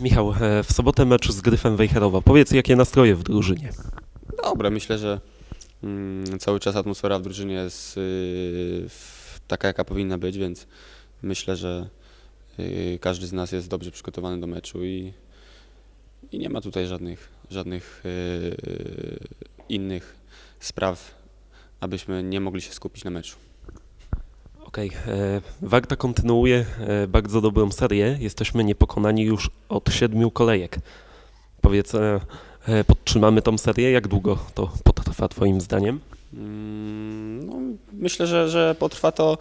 Michał, e, w sobotę mecz z Gryfem Wejherowa. Powiedz, jakie nastroje w drużynie? Dobre, myślę, że mm, cały czas atmosfera w drużynie jest y, taka, jaka powinna być, więc myślę, że y, każdy z nas jest dobrze przygotowany do meczu i, i nie ma tutaj żadnych, żadnych y, innych spraw, abyśmy nie mogli się skupić na meczu. Okej, e, Warta kontynuuje e, bardzo dobrą serię. Jesteśmy niepokonani już od siedmiu kolejek. Powiedz, e, podtrzymamy tą serię? Jak długo to potrwa Twoim zdaniem? Mm, No, myślę, że, że potrwa to.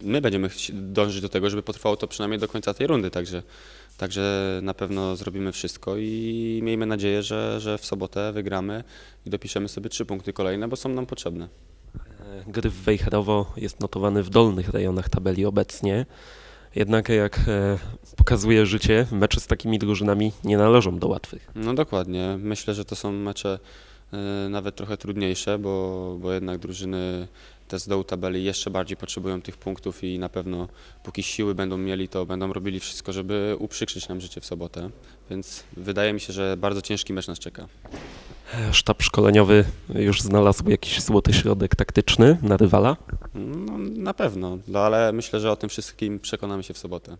My będziemy dążyć do tego, żeby potrwało to przynajmniej do końca tej rundy, także, także na pewno zrobimy wszystko i miejmy nadzieję, że, że w sobotę wygramy i dopiszemy sobie trzy punkty kolejne, bo są nam potrzebne. E, Gryf Wejherowo jest notowany w dolnych rejonach tabeli obecnie. Jednak jak e, pokazuje życie, mecze z takimi drużynami nie należą do łatwych. No dokładnie. Myślę, że to są mecze y, nawet trochę trudniejsze, bo, bo jednak drużyny te z dołu tabeli jeszcze bardziej potrzebują tych punktów i na pewno póki siły będą mieli, to będą robili wszystko, żeby uprzykrzyć nam życie w sobotę. Więc wydaje mi się, że bardzo ciężki mecz nas czeka. Sztab szkoleniowy już znalazł jakiś złoty środek taktyczny na rywala. No, na pewno, no, ale myślę, że o tym wszystkim przekonamy się w sobotę.